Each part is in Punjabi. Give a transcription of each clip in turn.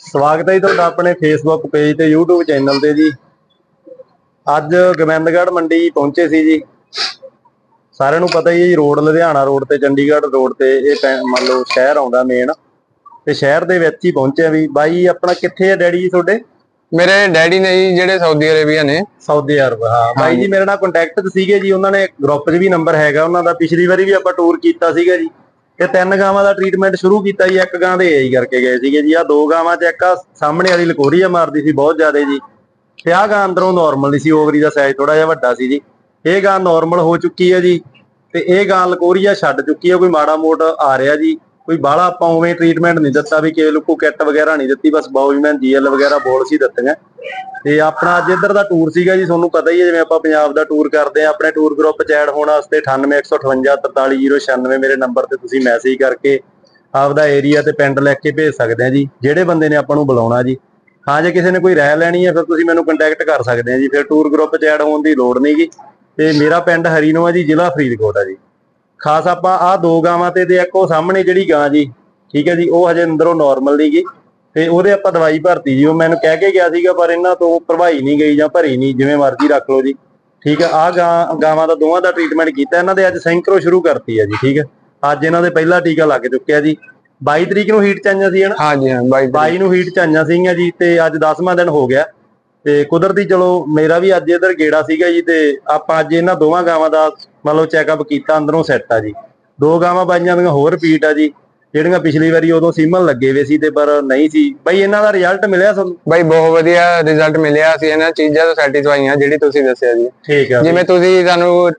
ਸਵਾਗਤ ਹੈ ਜੀ ਤੁਹਾਡਾ ਆਪਣੇ ਫੇਸਬੁੱਕ ਪੇਜ ਤੇ YouTube ਚੈਨਲ ਤੇ ਜੀ। ਅੱਜ ਗੋਬਿੰਦਗੜ੍ਹ ਮੰਡੀ ਪਹੁੰਚੇ ਸੀ ਜੀ। ਸਾਰਿਆਂ ਨੂੰ ਪਤਾ ਹੀ ਹੈ ਜੀ ਰੋਡ ਲੁਧਿਆਣਾ ਰੋਡ ਤੇ ਚੰਡੀਗੜ੍ਹ ਰੋਡ ਤੇ ਇਹ ਪੈ- ਮੰਨ ਲਓ ਸ਼ਹਿਰ ਆਉਂਦਾ ਮੇਨ ਤੇ ਸ਼ਹਿਰ ਦੇ ਵਿੱਚ ਹੀ ਪਹੁੰਚੇ ਆ ਵੀ। ਬਾਈ ਆਪਣਾ ਕਿੱਥੇ ਆ ਡੈਡੀ ਜੀ ਤੁਹਾਡੇ? ਮੇਰੇ ਡੈਡੀ ਨੇ ਜੀ ਜਿਹੜੇ ਸਾਊਦੀ ਅਰੇਬੀਆ ਨੇ। ਸਾਊਦੀ ਅਰਬ ਹਾਂ। ਬਾਈ ਜੀ ਮੇਰੇ ਨਾਲ ਕੰਟੈਕਟ ਸੀਗੇ ਜੀ। ਉਹਨਾਂ ਨੇ ਗਰੁੱਪ 'ਚ ਵੀ ਨੰਬਰ ਹੈਗਾ। ਉਹਨਾਂ ਦਾ ਪਿਛਲੀ ਵਾਰੀ ਵੀ ਆਪਾਂ ਟੂਰ ਕੀਤਾ ਸੀਗਾ ਜੀ। ਤੇ ਤਿੰਨ ਗਾਵਾਂ ਦਾ ਟ੍ਰੀਟਮੈਂਟ ਸ਼ੁਰੂ ਕੀਤਾ ਜੀ, ਇੱਕ ਗਾਂ ਦੇ ਏਈ ਕਰਕੇ ਗਏ ਸੀਗੇ ਜੀ। ਆ ਦੋ ਗਾਵਾਂ 'ਚ ਇੱਕ ਆ ਸਾਹਮਣੇ ਵਾਲੀ ਲਕੋਰੀਆ ਮਾਰਦੀ ਸੀ ਬਹੁਤ ਜ਼ਿਆਦਾ ਜੀ। ਤੇ ਆ ਗਾਂ ਅੰਦਰੋਂ ਨਾਰਮਲ ਨਹੀਂ ਸੀ, ਓਵਰੀ ਦਾ ਸਾਈਜ਼ ਥੋੜਾ ਜਿਹਾ ਵੱਡਾ ਸੀ ਜੀ। ਇਹ ਗਾਂ ਨਾਰਮਲ ਹੋ ਚੁੱਕੀ ਹੈ ਜੀ। ਤੇ ਇਹ ਗਾਂ ਲਕੋਰੀਆ ਛੱਡ ਚੁੱਕੀ ਹੈ ਕੋਈ ਮਾੜਾ ਮੋਟ ਆ ਰਿਹਾ ਜੀ। ਕੋਈ ਬਾਹਲਾ ਆਪਾਂ ਉਵੇਂ ਟ੍ਰੀਟਮੈਂਟ ਨਹੀਂ ਦਿੱਤਾ ਵੀ ਕੇ ਲੁਕੋ ਕਿੱਟ ਵਗੈਰਾ ਨਹੀਂ ਦਿੱਤੀ, ਬਸ ਬਾਉਜਮੈਨ ਜੀਐਲ ਵਗੈਰਾ ਬੋਲ ਸੀ ਦਿੱਤੀਆਂ। ਤੇ ਆਪਣਾ ਅੱਜ ਇੱਧਰ ਦਾ ਟੂਰ ਸੀਗਾ ਜੀ, ਤੁਹਾਨੂੰ ਪਤਾ ਹੀ ਹੈ, ਜਿਵੇਂ ਆਪਾਂ ਪੰਜਾਬ ਦਾ ਟੂਰ ਕਰਦੇ ਆ ਆਪਣੇ ਟੂਰ ਗਰੁੱਪ ਚ ਐਡ ਹੋਣ ਵਾਸਤੇ 9815843096 ਮੇਰੇ ਨੰਬਰ ਤੇ ਤੁਸੀਂ ਮੈਸੇਜ ਕਰਕੇ ਆਪਦਾ ਏਰੀਆ ਤੇ ਪਿੰਡ ਲਿਖ ਕੇ ਭੇਜ ਸਕਦੇ ਆ ਜੀ, ਜਿਹੜੇ ਬੰਦੇ ਨੇ ਆਪਾਂ ਨੂੰ ਬੁਲਾਉਣਾ ਜੀ। ਹਾਂ, ਜੇ ਕਿਸੇ ਨੇ ਕੋਈ ਰਾਇ ਲੈਣੀ ਹੈ, ਫਿਰ ਤੁਸੀਂ ਮੈਨੂੰ ਕੰਟੈਕਟ ਕਰ ਸਕਦੇ ਆ ਜੀ। ਫਿਰ ਟੂਰ ਗਰੁੱਪ ਚ ਐਡ ਹੋਣ ਦੀ ਲੋੜ ਨਹੀਂਗੀ ਤੇ ਮੇਰਾ ਪਿੰਡ ਹਰੀਨੋ ਹੈ ਜੀ, ਜ਼ਿਲ੍ਹਾ ਫਰੀਦਕੋਟ ਹੈ ਜੀ। ਖਾਸ ਆਪਾਂ ਆ ਦੋ ਗਾਵਾਂ ਤੇ ਉਹ ਸਾਹਮਣੇ ਜਿਹੜੀ ਗਾਂ ਜੀ ਠੀਕ ਹੈ ਜੀ ਉਹ ਹਜੇ ਅੰਦਰੋਂ ਨਾਰਮਲ ਨਹੀਂਗੀ ਤੇ ਉਹਦੇ ਆਪਾਂ ਦਵਾਈ ਭਰਤੀ ਜੀ ਉਹ ਮੈਨੂੰ ਕਹਿ ਕੇ ਗਿਆ ਸੀਗਾ ਪਰ ਇਹਨਾਂ ਤੋਂ ਭਰਵਾਈ ਨਹੀਂ ਗਈ ਜਾਂ ਭਰੀ ਨਹੀਂ ਜਿਵੇਂ ਮਰਜ਼ੀ ਰੱਖ ਲਓ ਜੀ। ਠੀਕ ਹੈ ਆ ਗਾਂ ਗਾਵਾਂ ਦਾ ਦੋਵਾਂ ਦਾ ਟ੍ਰੀਟਮੈਂਟ ਕੀਤਾ ਇਹਨਾਂ ਦੇ ਅੱਜ ਸੈਂਕਰੋ ਸ਼ੁਰੂ ਕਰਤੀ ਹੈ ਜੀ ਠੀਕ ਹੈ। ਅੱਜ ਇਹਨਾਂ ਦੇ ਪਹਿਲਾ ਟੀਕਾ ਲੱਗ ਚੁੱਕਿਆ ਜੀ। 22 ਤਰੀਕ ਨੂੰ ਹੀਟ ਚ ਆਈਆਂ ਸੀ ਹਨਾ ਹਾਂਜੀ ਹਾਂ ਬਾਈ 22 ਨੂੰ ਹੀਟ ਚ ਆਈਆਂ ਸੀਗੀਆਂ ਜੀ ਤੇ ਅੱਜ 10ਵਾਂ ਦਿਨ ਹੋ ਗਿਆ। ਤੇ ਕੁਦਰਤੀ ਚਲੋ ਮੇਰਾ ਵੀ ਅੱਜ ਇਧਰ ਗੇੜਾ ਸੀਗਾ ਜੀ ਤੇ ਆਪਾਂ ਅੱਜ ਇਹਨਾਂ ਦੋਵਾਂ ਗਾਵਾਂ ਦਾ ਮੰਨ ਲਓ ਚੈੱਕਅਪ ਕੀਤਾ ਅੰਦਰੋਂ ਸੈੱਟ ਆ ਜੀ। ਦੋ ਗਾਵਾਂ ਬਾਈਆਂ ਦੀਆਂ ਹੋਰ ਰਿਪੀਟ ਆ ਜੀ। ਜਿਹੜੀਆਂ ਪਿਛਲੀ ਵਾਰੀ ਉਦੋਂ ਸੀਮਨ ਲੱਗੇ ਹੋਏ ਸੀ ਤੇ ਪਰ ਨਹੀਂ ਸੀ। ਬਈ ਇਹਨਾਂ ਦਾ ਰਿਜ਼ਲਟ ਮਿਲਿਆ ਤੁਹਾਨੂੰ? ਬਾਈ ਬਹੁਤ ਵਧੀਆ ਰਿਜ਼ਲਟ ਮਿਲਿਆ ਸੀ। ਇਹਨਾਂ ਚੀਜ਼ਾਂ ਤੋਂ ਸੈਟੀਸਫਾਈ ਆ ਜਿਹੜੀ ਤੁਸੀਂ ਦੱਸਿਆ ਜੀ। ਠੀਕ ਆ ਜਿਵੇਂ ਤੁਸੀਂ ਸਾਨੂੰ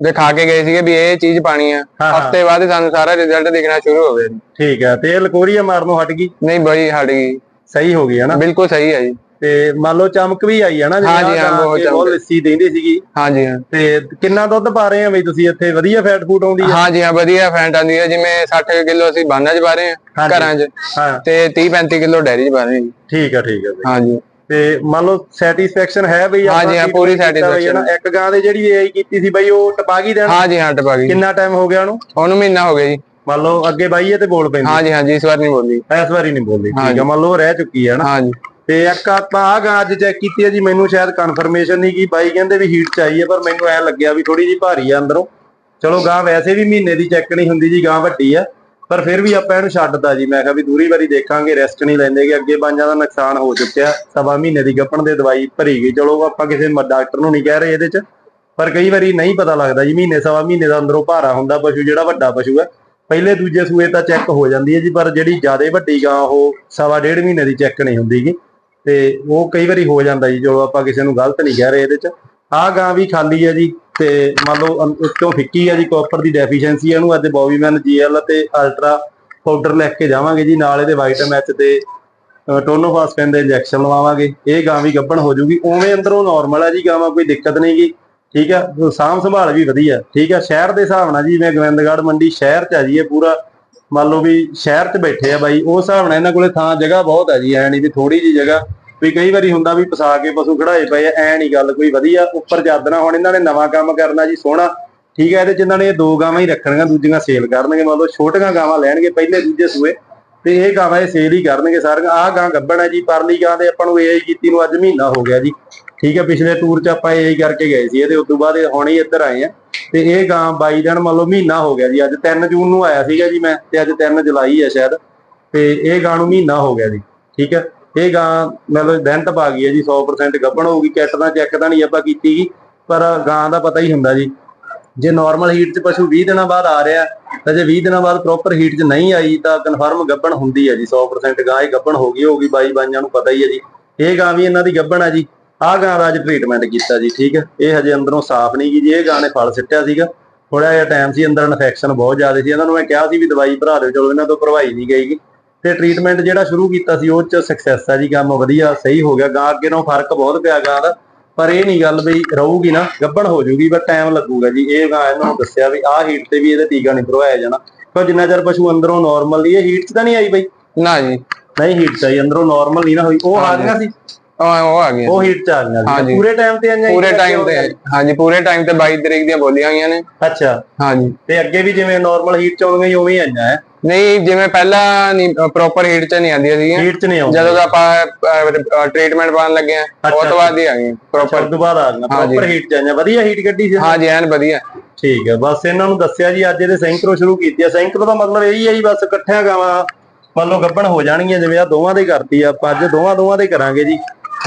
ਦਿਖਾ ਕੇ ਗਏ ਸੀਗੇ ਵੀ ਇਹ ਚੀਜ਼ ਪਾਣੀ ਆ। ਹਾਂ, ਹਾਂ। ਹਫ਼ਤੇ ਬਾਅਦ ਹੀ ਸਾਨੂੰ ਸਾਰਾ ਰਿਜ਼ਲਟ ਦਿਖਣਾ ਸ਼ੁਰੂ ਹੋ ਗਿਆ ਠੀਕ ਆ। ਤੇ ਇਹ ਲਕੋਰੀਆ ਮਾਰਨੋਂ ਹਟ ਗਈ? ਨਹੀਂ ਬਾਈ ਹਟ ਗਈ। ਸਹੀ ਹੋ ਗਈ ਹਨਾ ਬਿਲਕੁਲ ਸਹੀ ਹੈ ਜੀ। ਤੇ ਮੰਨ ਲਓ ਚਮਕ ਵੀ ਆਈ ਹੈ ਨਾ ਹਾਂ ਜੀ, ਆਹ ਹਾਂ, ਬਹੁਤ ਅੱਗੇ ਬਹੁਤ ਚਮਕ। ਲੱਸੀ ਦਿੰਦੀ ਸੀਗੀ। ਹਾਂਜੀ ਹਾਂ। ਤੇ ਕਿੰਨਾ ਦੁੱਧ ਪਾ ਰਹੇ ਆ ਬਈ ਤੁਸੀਂ ਇੱਥੇ? ਵਧੀਆ ਫੈਟ ਫੂਡ ਆਉਂਦੀ ਹੈ ਹਾਂਜੀ ਹਾਂ ਵਧੀਆ ਫੈਂਟ ਆਂਦੀ ਹੈ ਜਿਵੇਂ 60 ਕਿਲੋ ਅਸੀਂ ਬਾਨਾਂ 'ਚ ਪਾ ਰਹੇ ਹਾਂ ਹਾਂਜੀ। ਘਰਾਂ 'ਚ। ਹਾਂ। ਤੇ 30 35 ਕਿਲੋ ਡੈਰੀ 'ਚ ਪਾ ਰਹੇ ਹਾਂ ਜੀ। ਠੀਕ ਆ ਠੀਕ ਆ ਬਈ। ਹਾਂਜੀ। ਤੇ ਮੰਨ ਲਓ ਸੈਟੀਸਫੈਕਸ਼ਨ ਹੈ ਬਈ ਹਾਂ ਆਪਾਂ ਜੀ, ਹਾਂ, ਪੂਰੀ ਕੀਤਾ ਬਈ ਨਾ। ਇੱਕ ਗਾਂ ਦੇ ਜਿਹੜੀ ਏਆਈ ਕੀਤੀ ਸੀ ਬਈ ਉਹ ਟਪਾ ਗਈ ਦੇਣ? ਹਾਂਜੀ ਹਾਂ ਟਪਾ ਗਈ ਕਿੰਨਾ ਟਾਈਮ ਹੋ ਗਿਆ ਉਹਨੂੰ? ਉਹਨੂੰ ਮਹੀਨਾ ਹੋ ਗਿਆ ਜੀ। ਮੰਨ ਲਓ ਅੱਗੇ ਬਾਈਏ ਤੇ ਬੋਲ ਪੈਂਦੀ। ਹਾਂਜੀ ਹਾਂਜੀ ਇਸ ਵਾਰ ਨਹੀਂ ਬੋਲੀ ਇਸ ਵਾਰੀ ਨਹੀਂ ਬੋਲਦੀ। ਠੀਕ ਹਾਂਜੀ। ਆ ਮੰਨ ਲਓ ਰਹਿ ਚੁੱਕੀ ਹੈ ਨਾ। ਹਾਂਜੀ। ਤੇ ਇੱਕ ਆਪਾਂ ਆ ਗਾਂ ਅੱਜ ਚੈੱਕ ਕੀਤੀ ਹੈ ਜੀ, ਮੈਨੂੰ ਸ਼ਾਇਦ ਕਨਫਰਮੇਸ਼ਨ ਨਹੀਂ ਕੀ ਬਾਈ ਕਹਿੰਦੇ ਵੀ ਹੀਟ ਚ ਹੈ, ਪਰ ਮੈਨੂੰ ਐ ਲੱਗਿਆ ਵੀ ਥੋੜੀ ਜੀ ਭਾਰੀ ਆ ਅੰਦਰੋਂ। ਚਲੋ ਗਾਂ ਵੈਸੇ ਵੀ ਮਹੀਨੇ ਦੀ ਚੈੱਕ ਨਹੀਂ ਹੁੰਦੀ ਜੀ, ਗਾਂ ਵੱਡੀ ਆ। ਪਰ ਫਿਰ ਵੀ ਆਪਾਂ ਇਹਨੂੰ ਛੱਡਦਾ ਜੀ। ਮੈਂ ਕਿਹਾ ਵੀ ਦੂਰੀ ਵਾਰੀ ਦੇਖਾਂਗੇ ਰੈਸਟ ਨਹੀਂ ਲੈਂਦੇ ਕਿ ਅੱਗੇ ਬਾਂਝਾਂ ਦਾ ਨੁਕਸਾਨ ਹੋ ਚੁੱਕਿਆ। ਸਵਾ ਮਹੀਨੇ ਦੀ ਗੱਪਣ ਦੇ ਦਵਾਈ ਭਰੀ ਗਈ। ਚਲੋ ਆਪਾਂ ਕਿਸੇ ਡਾਕਟਰ ਨੂੰ ਨਹੀਂ ਕਹਿ ਰਹੇ ਇਹਦੇ ਚ। ਪਰ ਕਈ ਵਾਰੀ ਨਹੀਂ ਪਤਾ ਲੱਗਦਾ ਜੀ, ਮਹੀਨੇ, ਸਵਾ ਮਹੀਨੇ ਦਾ ਅੰਦਰੋਂ ਭਾਰਾ ਹੁੰਦਾ ਪਸ਼ੂ, ਜਿਹੜਾ ਵੱਡਾ ਪਸ਼ੂ ਹੈ। ਪਹਿਲੇ ਦੂਜੇ ਸੂਏ ਤਾਂ ਚੈੱਕ ਹੋ ਜਾਂਦੀ ਹੈ ਜੀ, ਪਰ ਜਿਹੜੀ ਜ਼ਿਆਦਾ ਵੱਡੀ ਗਾਂ ਉਹ ਸਵਾ ਡੇਢ ਮਹੀਨੇ ਦੀ ਚੈੱਕ ਨਹੀਂ ਹੁੰਦੀਗੀ ਤੇ ਉਹ ਕਈ ਵਾਰੀ ਹੋ ਜਾਂਦਾ ਜੀ ਚਲੋ ਆਪਾਂ ਕਿਸੇ ਨੂੰ ਗਲਤ ਨਹੀਂ ਕਹਿ ਰਹੇ ਇਹਦੇ ਚ। ਆਹ ਗਾਂ ਵੀ ਖਾਲੀ ਹੈ ਜੀ, ਤੇ ਮੰਨ ਲਓ ਅੰ- ਉੱਤੋਂ ਫਿੱਕੀ ਹੈ ਜੀ ਕਾਪਰ ਦੀ ਡੈਫੀਸ਼ੀਐਂਸੀ ਇਹਨੂੰ, ਅੱਜ ਬੋਬੀਮੈਨ ਜੀਐਲ ਤੇ ਅਲਟਰਾ ਪਾਊਡਰ ਲੈ ਕੇ ਜਾਵਾਂਗੇ ਜੀ, ਨਾਲ ਇਹਦੇ ਵਾਈਟਮ ਐਚ ਤੇ ਟੋਨੋਫਾਸਫੈਨ ਦੇ ਇੰਜੈਕਸ਼ਨ ਲਵਾਵਾਂਗੇ। ਇਹ ਗਾਂ ਵੀ ਗੱਭਣ ਹੋ ਜੂਗੀ, ਉਵੇਂ ਅੰਦਰੋਂ ਨਾਰਮਲ ਹੈ ਜੀ, ਗਾਵਾਂ ਕੋਈ ਦਿੱਕਤ ਨਹੀਂਗੀ ਠੀਕ ਹੈ ਸਾਂਭ ਸੰਭਾਲ ਵੀ ਵਧੀਆ, ਠੀਕ ਆ, ਸ਼ਹਿਰ ਦੇ ਹਿਸਾਬ ਨਾਲ ਜੀ ਜਿਵੇਂ ਗੋਬਿੰਦਗੜ੍ਹ ਮੰਡੀ ਸ਼ਹਿਰ ਚ ਆ ਜੀ, ਇਹ ਪੂਰਾ ਮੰਨ ਲਓ ਵੀ ਸ਼ਹਿਰ 'ਚ ਬੈਠੇ ਆ ਬਾਈ ਉਸ ਹਿਸਾਬ ਨਾਲ ਇਹਨਾਂ ਕੋਲੇ ਥਾਂ ਜਗ੍ਹਾ ਬਹੁਤ ਹੈ ਜੀ, ਐ ਨਹੀਂ ਵੀ ਥੋੜੀ ਜੀ ਜਗ੍ਹਾ। ਵੀ ਕਈ ਵਾਰੀ ਹੁੰਦਾ ਵੀ ਪਸਾ ਕੇ ਪਸ਼ੂ ਖੜਾਏ ਪਏ ਆ, ਐ ਨਹੀਂ ਗੱਲ ਕੋਈ ਵਧੀਆ, ਉੱਪਰ ਚਾਦਣਾ ਹੁਣ ਇਹਨਾਂ ਨੇ ਨਵਾਂ ਕੰਮ ਕਰਨਾ ਜੀ, ਸੋਹਣਾ। ਠੀਕ ਹੈ ਇਹਦੇ 'ਚ ਇਹਨਾਂ ਨੇ ਇਹ ਦੋ ਗਾਵਾਂ ਹੀ ਰੱਖਣੀਆਂ, ਦੂਜੀਆਂ ਸੇਲ ਕਰਨਗੇ, ਮੰਨ ਲਓ ਛੋਟੀਆਂ ਗਾਵਾਂ ਲੈਣਗੇ, ਪਹਿਲੇ ਦੂਜੇ ਸੂਏ। ਤੇ ਇਹ ਗਾਵਾਂ ਇਹ ਸੇਲ ਹੀ ਕਰਨਗੇ ਸਾਰੀਆਂ। ਆਹ ਗਾਂ ਗੱਬਣ ਹੈ ਜੀ, ਪਰਲੀ ਗਾਂ ਦੇ ਆਪਾਂ ਨੂੰ ਏਆਈ ਕੀਤੀ ਨੂੰ ਅੱਜ ਮਹੀਨਾ ਹੋ ਗਿਆ ਜੀ। ਠੀਕ ਹੈ ਪਿਛਲੇ ਟੂਰ 'ਚ ਆਪਾਂ ਏਆਈ ਕਰਕੇ ਗਏ ਸੀ, ਇਹਦੇ ਉਸ ਤੋਂ ਬਾਅਦ ਇਹ ਹੁਣ ਹੀ ਇੱਧਰ ਆਏ ਆ। ਤੇ ਇਹ ਗਾਂ ਬਾਈ ਦਿਨ ਮੰਨ ਲਓ ਮਹੀਨਾ ਹੋ ਗਿਆ ਜੀ, ਅੱਜ 3 ਜੂਨ ਨੂੰ ਆਇਆ ਸੀਗਾ ਜੀ ਮੈਂ ਤੇ ਅੱਜ 3 ਜੁਲਾਈ ਹੈ ਸ਼ਾਇਦ, ਤੇ ਇਹ ਗਾਂ ਨੂੰ ਮਹੀਨਾ ਹੋ ਗਿਆ ਜੀ, ਠੀਕ ਹੈ? ਇਹ ਗਾਂ ਮਤਲਬ ਦੈਂਟ ਪਾ ਗਈ ਹੈ ਜੀ 100% ਗੱਭਣ ਹੋਊਗੀ, ਕਿੱਟ ਦਾ ਚੈੱਕ ਤਾਂ ਨਹੀਂ ਆਪਾਂ ਕੀਤੀਗੀ ਪਰ ਗਾਂ ਦਾ ਪਤਾ ਹੀ ਹੁੰਦਾ ਜੀ। ਜੇ ਨਾਰਮਲ ਹੀਟ 'ਚ ਪਸ਼ੂ 20 ਦਿਨਾਂ ਬਾਅਦ ਆ ਰਿਹਾ, ਤਾਂ ਜੇ 20 ਦਿਨਾਂ ਬਾਅਦ ਪ੍ਰੋਪਰ ਹੀਟ 'ਚ ਨਹੀਂ ਆਈ, ਤਾਂ ਕਨਫਰਮ ਗੱਭਣ ਹੁੰਦੀ ਹੈ ਜੀ 100% ਗਾਂ ਇਹ ਗੱਭਣ ਹੋ ਗਈ ਹੋਊਗੀ, ਬਾਈ ਬਾਈਆਂ ਨੂੰ ਪਤਾ ਹੀ ਹੈ ਜੀ। ਇਹ ਗਾਂ ਵੀ ਇਹਨਾਂ ਦੀ ਗੱਭਣ ਹੈ ਜੀ। ਆਹ ਗਾਂ ਦਾ ਅੱਜ ਟ੍ਰੀਟਮੈਂਟ ਕੀਤਾ ਜੀ ਠੀਕ ਹੈ? ਇਹ ਹਜੇ ਅੰਦਰੋਂ ਸਾਫ਼ ਨਹੀਂ ਗਈ ਜੀ ਇਹ ਗਾਂ ਨੇ ਫਲ ਸਿੱਟਿਆ ਸੀਗਾ। ਥੋੜਾ ਜਿਹਾ ਟਾਈਮ ਸੀ ਅੰਦਰ ਇਨਫੈਕਸ਼ਨ ਬਹੁਤ ਜ਼ਿਆਦਾ ਸੀ। ਇਹਨਾਂ ਨੂੰ ਮੈਂ ਕਿਹਾ ਸੀ ਵੀ ਦਵਾਈ ਭਰਾ ਦਿਓ ਚਲੋ ਇਹਨਾਂ ਤੋਂ ਭਰਵਾਈ ਨਹੀਂ ਗਈਗੀ ਤੇ ਟ੍ਰੀਟਮੈਂਟ ਜਿਹੜਾ ਸ਼ੁਰੂ ਕੀਤਾ ਸੀ ਉਹ ਚ ਸਕਸੈਸ ਆ ਜੀ ਕੰਮ ਵਧੀਆ ਸਹੀ ਹੋ ਗਿਆ। ਗਾਂ ਅੱਗੇ ਨਾਲੋਂ ਫ਼ਰਕ ਬਹੁਤ ਪਿਆ ਗਾਂ ਦਾ। ਪਰ ਇਹ ਨਹੀਂ ਗੱਲ ਵੀ ਰਹੂਗੀ ਨਾ ਗੱਭਣ ਹੋ ਜੂਗੀ ਪਰ ਟਾਈਮ ਲੱਗੂਗਾ ਜੀ। ਇਹ ਗਾਂ ਇਹਨਾਂ ਨੂੰ ਦੱਸਿਆ ਵੀ ਆਹ ਹੀਟ ਤੇ ਵੀ ਇਹਦੇ ਟੀਕਾ ਨਹੀਂ ਭਰਵਾਇਆ ਜਾਣਾ। ਕਿਉਂ ਜਿੰਨਾ ਚਿਰ ਪਸ਼ੂ ਅੰਦਰੋਂ ਨਾਰਮਲ ਨਹੀਂ ਇਹ ਹੀਟ 'ਚ ਤਾਂ ਨਹੀਂ ਆਈ ਬਈ? ਨਾ ਜੀ। ਨਹੀਂ ਹੀਟ 'ਚ ਆਈ ਅੰਦਰੋਂ ਨਾਰਮਲ ਨਹੀਂ ਨਾ ਹੋਈ। ਉਹ ਆ ਗਈਆਂ ਸੀ। ਉਹ ਉਹ ਆ ਗਈਆਂ ਉਹ ਹੀਟ 'ਚ ਆ ਗਈਆਂ ਸੀ। ਹਾਂਜੀ। ਪੂਰੇ ਟਾਈਮ ਤੇ ਆਈਆਂ ਪੂਰੇ? ਟਾਈਮ ਤੇ ਹਾਂਜੀ ਪੂਰੇ ਟਾਈਮ ਤੇ 22 ਤਰੀਕ ਦੀਆਂ ਬੋਲੀਆਂ ਹੋਈਆਂ ਨੇ। ਅੱਛਾ। ਹਾਂਜੀ। ਤੇ ਅੱਗੇ ਵੀ ਜਿਵੇਂ ਨਾਰਮਲ ਹੀਟ 'ਚ ਆਉਂਦੀਆਂ ਉਵੇਂ ਹੀ ਆਈਆਂ ਹੈ? ਨਹੀਂ ਜਿਵੇਂ ਪਹਿਲਾਂ ਨਹੀਂ ਪ੍ਰੋਪਰ ਹੀਟ ਚ ਨਹੀਂ ਆਉਂਦੀਆਂ ਸੀਗੀਆਂ। ਹੀਟ ਚ ਨਹੀਂ ਆਉਂਦੀ ਜਦੋਂ ਦਾ ਆਪਾਂ ਟ੍ਰੀਟਮੈਂਟ ਪਾਉਣ ਲੱਗੇ ਆ ਉਹ ਤੋਂ ਬਾਅਦ ਹੀ ਆ ਗਈ ਅੱਛਾ ਪ੍ਰੋਪਰ ਉਸ ਤੋਂ ਬਾਅਦ ਆ ਗਈਆਂ ਪ੍ਰੋਪਰ ਹੀਟ ਚ ਆਈਆਂ। ਵਧੀਆ ਹੀਟ ਕੱਢੀ ਸੀ। ਹਾਂ ਜੀ ਐਨ ਵਧੀਆ। ਠੀਕ ਹੈ ਬਸ ਇਹਨਾਂ ਨੂੰ ਦੱਸਿਆ ਜੀ ਅੱਜ ਇਹਦੇ ਸੈਂਕਰੋ ਸ਼ੁਰੂ ਕੀਤੀ ਆ। ਸੈਂਕਰੋ ਦਾ ਮਤਲਬ ਇਹੀ ਹੈ ਜੀ ਬਸ ਇਕੱਠਿਆਂ ਗਾਵਾਂ ਮੰਨ ਲਓ ਗੱਭਣ ਹੋ ਜਾਣਗੀਆਂ ਜਿਵੇਂ ਆ ਦੋਵਾਂ ਦੇ ਕਰਤੀ ਆ। ਆਪਾਂ ਅੱਜ ਦੋਵਾਂ ਦੋਵਾਂ ਦੇ ਕਰਾਂਗੇ ਜੀ।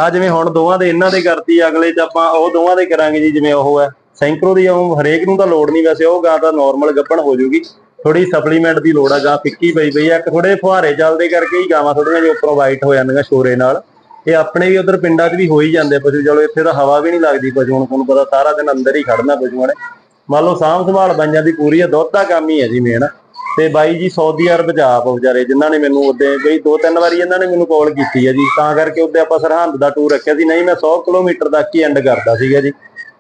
ਆ ਜਿਵੇਂ ਹੁਣ ਦੋਵਾਂ ਦੇ ਇਹਨਾਂ ਦੇ ਕਰਤੀ ਅਗਲੇ ਚ ਆਪਾਂ ਉਹ ਦੋਵਾਂ ਦੇ ਕਰਾਂਗੇ ਜੀ, ਜਿਵੇਂ ਉਹ ਹੈ ਸੈਂਕਰੋ ਦੀ ਉਹ ਹਰੇਕ ਨੂੰ ਤਾਂ ਲੋੜ ਨਹੀਂ ਵੈਸੇ, ਉਹ ਗਾਂ ਤਾਂ ਨਾਰਮਲ ਗੱਭਣ ਹੋ ਜੂਗੀ। ਥੋੜੀ ਸਪਲੀਮੈਂਟ ਦੀ ਲੋੜ ਆ, ਗਾਂ ਫਿੱਕੀ ਪਈ ਪਈ ਆ। ਥੋੜੇ ਫੁਹਾਰੇ ਚੱਲਦੇ ਕਰਕੇ ਹੀ ਗਾਵਾਂ ਥੋੜੀਆਂ ਜਿਹਾ ਉੱਪਰੋਂ ਵਾਈਟ ਹੋ ਜਾਂਦੀਆਂ ਸ਼ੋਰੇ ਨਾਲ। ਇਹ ਆਪਣੇ ਵੀ ਉਧਰ ਪਿੰਡਾਂ 'ਚ ਵੀ ਹੋ ਹੀ ਜਾਂਦੇ ਪਸ਼ੂ। ਚਲੋ, ਇੱਥੇ ਤਾਂ ਹਵਾ ਵੀ ਨਹੀਂ ਲੱਗਦੀ ਪਸ਼ੂ ਨੂੰ, ਤੁਹਾਨੂੰ ਪਤਾ ਸਾਰਾ ਦਿਨ ਅੰਦਰ ਹੀ ਖੜਨਾ ਪਸ਼ੂਆਂ ਨੇ। ਮੰਨ ਲਓ ਸਾਂਭ ਸੰਭਾਲ ਬਾਈਆਂ ਦੀ ਪੂਰੀ ਆ, ਦੁੱਧ ਦਾ ਕੰਮ ਹੀ ਹੈ ਜੀ ਮੇਨ ਤੇ ਬਾਈ ਜੀ ਸਾਊਦੀ ਅਰਬ ਜਾ ਵਿਚਾਰੇ ਜਿਨ੍ਹਾਂ ਨੇ ਮੈਨੂੰ ਉਹਦੇ ਬਈ ਦੋ ਤਿੰਨ ਵਾਰੀ ਇਹਨਾਂ ਨੇ ਮੈਨੂੰ ਕਾਲ ਕੀਤੀ ਹੈ ਜੀ, ਤਾਂ ਕਰਕੇ ਉਹਦੇ ਆਪਾਂ ਸਰਹੰਦ ਦਾ ਟੂਰ ਰੱਖਿਆ ਸੀ। ਨਹੀਂ, ਮੈਂ 100 ਕਿਲੋਮੀਟਰ ਤੱਕ ਹੀ ਐਂਡ ਕਰਦਾ ਸੀਗਾ ਜੀ।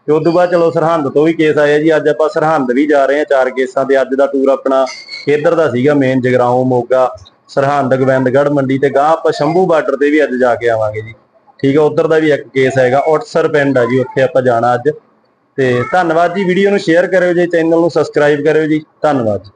ਤੇ ਤੋਂ ਬਾਅਦ ਚਲੋ ਸਰਹੰਦ ਤੋਂ ਵੀ ਕੇਸ ਆਇਆ ਜੀ। ਅੱਜ ਆਪਾਂ ਸਰਹੰਦ ਵੀ ਜਾ ਰਹੇ ਹਾਂ ਚਾਰ ਕੇਸਾਂ ਤੇ। ਅੱਜ ਦਾ ਟੂਰ ਆਪਣਾ ਇੱਧਰ ਦਾ ਸੀਗਾ ਮੇਨ ਜਗਰਾਉਂ, ਮੋਗਾ, ਸਰਹੰਦ, ਗੋਬਿੰਦਗੜ੍ਹ ਮੰਡੀ ਤੇ ਗਾਂ ਆਪਾਂ ਸ਼ੰਭੂ ਬਾਰਡਰ ਤੇ ਵੀ ਅੱਜ ਜਾ ਕੇ ਆਵਾਂਗੇ ਜੀ। ਠੀਕ ਹੈ ਉਧਰ ਦਾ ਵੀ ਇੱਕ ਕੇਸ ਹੈਗਾ ਉਟਸਰ ਪਿੰਡ ਆ ਜੀ, ਉੱਥੇ ਆਪਾਂ ਜਾਣਾ ਅੱਜ। ਤੇ ਧੰਨਵਾਦ ਜੀ। ਵੀਡੀਓ ਨੂੰ ਸ਼ੇਅਰ ਕਰਿਓ ਜੀ, ਚੈਨਲ ਨੂੰ ਸਬਸਕ੍ਰਾਈਬ ਕਰਿਓ ਜੀ। ਧੰਨਵਾਦ। ਜੀ